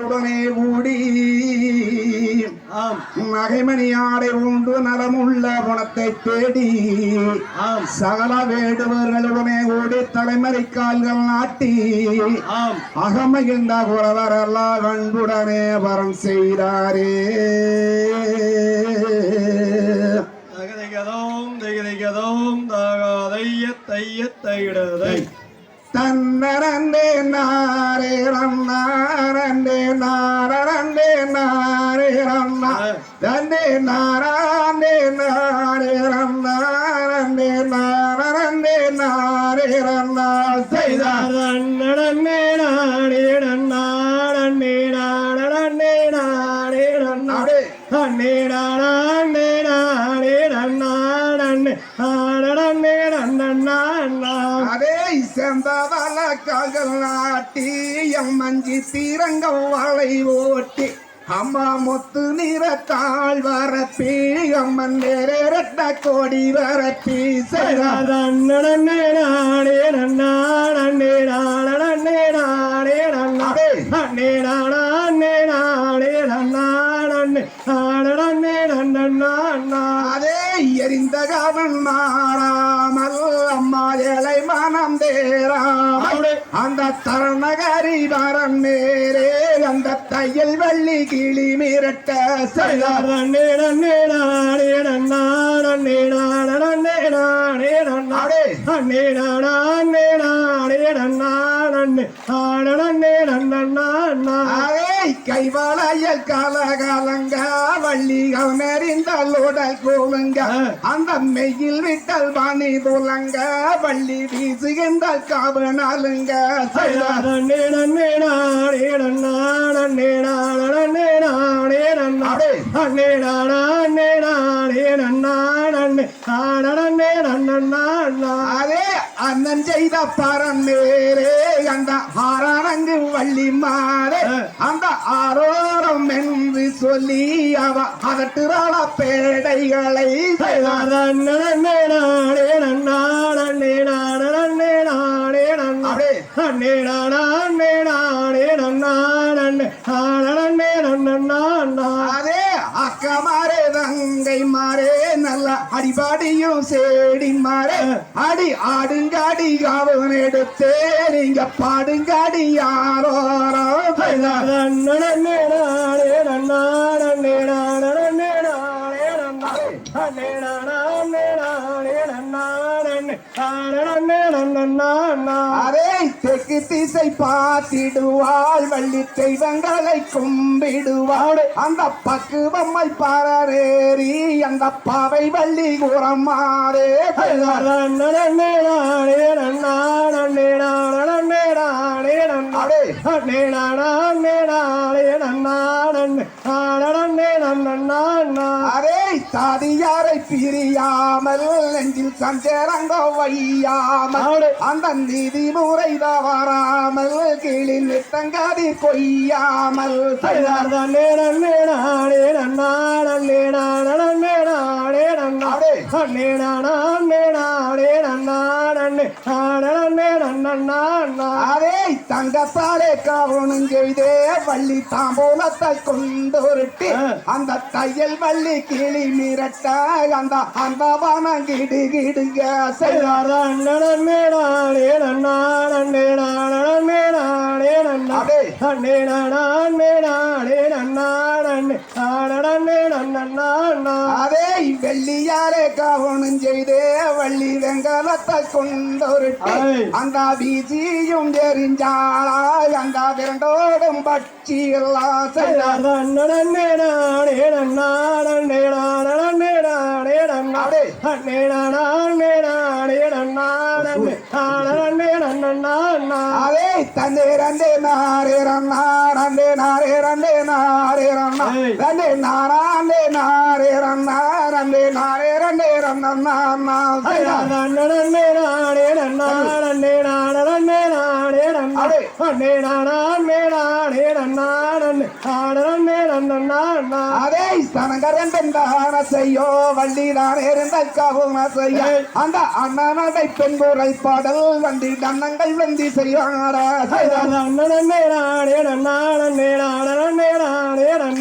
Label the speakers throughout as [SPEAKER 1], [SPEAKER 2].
[SPEAKER 1] உடனே நகைமணி ஆடை உண்டு நலமுள்ள குணத்தை தேடி. சகல வேடுவர்களுடனே கூடி தலைமறை கால்கள் நாட்டி. அகமகிழ்ந்த குறவரெல்லாம் அன்புடனே வரம் செய்தாரே.
[SPEAKER 2] தகதிகதோம் திகதிகதோம் தாகாதைய தைய தையிடதை
[SPEAKER 1] தன்னரண்டே நாரே ரன்னாரண்டே நாரண்டே நாரே ரன்னா தண்டே நாராண்டே நாரே ரன்னாரண்டே நாரண்டே நாரே ரன்னா செய்தார்
[SPEAKER 2] நடனே நாடே
[SPEAKER 1] அதே செந்தவல கால்கள் நாட்டி எம் மஞ்சி தீரங்கம் வளை ஓட்டி அம்மா முத்து நிறத்தாள் வரப்பி அம்மன் நேரட்ட கோடி வரப்பி செய்தார் மனம் தேராமல் அந்த தருணகரி வரம் நேரே அந்த தையல் வள்ளி கிளி மிரட்ட
[SPEAKER 2] ஆடனே நன்னா
[SPEAKER 1] கைவாளையல் காலகாலங்க வள்ளிகள் நெறிந்தால் உடல் கூலுங்க அந்த மெய்யில் விட்டல் வாணி துலங்க வள்ளி வீசுகின்றால் காவு நாளுங்க செய்தார்
[SPEAKER 2] நன்னே நன்னே நாடே நன்னாடனே நாடனே நாடே நன்னா
[SPEAKER 1] அடே.
[SPEAKER 2] அண்ணே நாடனே நாடே நன்னாடனே ஆடனே நன்னா
[SPEAKER 1] அதே அண்ணன் செய்த பரம் நேரே அந்த ஆறானங்கு வள்ளி மாறே. ஆரோரம் என்று சொல்லி அவ அதட்டுறாள பேடைகளை. அதே அக்கா மாறே தங்கை மாறே அடிபாடியும் சேடி மாற. அடி ஆடுங்காடி அவன் எடுத்தே. நீங்க பாடுங்காடி யாரோ அதே தெற்கு திசை பார்த்திடுவாள் வள்ளி தெய்வங்களை கும்பிடுவாள் அந்த பக்குவம்மை பாரேறி அந்த பாவை வள்ளி குரமாறே அரே தாதியாரை பிரியாமல் நெஞ்சில் சஞ்சரங்கோ வையாமல் அந்த நீதி முறை தவறாமல் கிளி நித்தங்காதி கொய்யாமல்
[SPEAKER 2] நாடனே
[SPEAKER 1] அரே தங்கத்தாலே கவனம் செய்தே வள்ளி தாம்போலத்தை கொண்டொருட்டி அந்த தையல் வள்ளி கிளி மிரட்ட அந்த அந்த வனம் கிடு
[SPEAKER 2] நன்னா
[SPEAKER 1] அதே வெள்ளியாரே கவனம் செய்தே வள்ளி வெங்கலத்தை கொண்டொருட்டி
[SPEAKER 2] ஐ.
[SPEAKER 1] அந்த வீசியும் எரிஞ்சாளா அந்த விரண்டோடும் பட்சி எல்லாம் செய்தார்.
[SPEAKER 2] நன்னே நாடே நன்னாடனே நாடனே நாடே நன்னா
[SPEAKER 1] அடே
[SPEAKER 2] அண்ணே
[SPEAKER 1] அதே தன்னே ரண்டே நாரே ரன்னா ரண்டே நாரே ரண்டே நாரே
[SPEAKER 2] ஏய்.
[SPEAKER 1] ரண்டே நாராண்டே நாரே ரன்னா ரண்டே நாரே ரண்டே செய்தார்.
[SPEAKER 2] நன்னே நாடே நன்னாடனே நாடனே நாடே நன்னா
[SPEAKER 1] அடே
[SPEAKER 2] அண்ணே நாடனே நாடே நன்னாடனே ஆடனே நன்னா
[SPEAKER 1] அதே சனகரண்டான செய்யோ வள்ளி நான் இருந்த கவுன செய்ய அந்த அண்ணனடை பெண்புரை பாடல் வண்டி தன்னங்கள் வந்தி செய்யாட
[SPEAKER 2] நன்னே நாடே நன்னாடனே நாட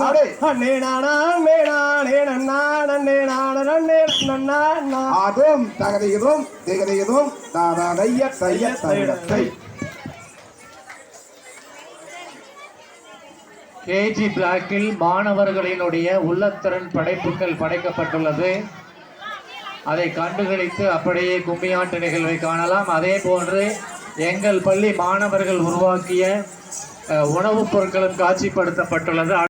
[SPEAKER 1] அடே.
[SPEAKER 2] அண்ணே நானா அண்ணே நானே நன்னா நன்னே நான
[SPEAKER 1] அதுவும் தகதியதும் திகதியதும் தாதைய தைய தையத்தை
[SPEAKER 3] கேஜி பிளாக்கில் மாணவர்களினுடைய உள்ளத்திறன் படைப்புகள் படைக்கப்பட்டுள்ளது. அதை கண்டுகளித்து அப்படியே கும்மியாட்டு நிகழ்வை காணலாம். அதே போன்று எங்கள் பள்ளி மாணவர்கள் உருவாக்கிய உணவுப் பொருட்களும் காட்சிப்படுத்தப்பட்டுள்ளது.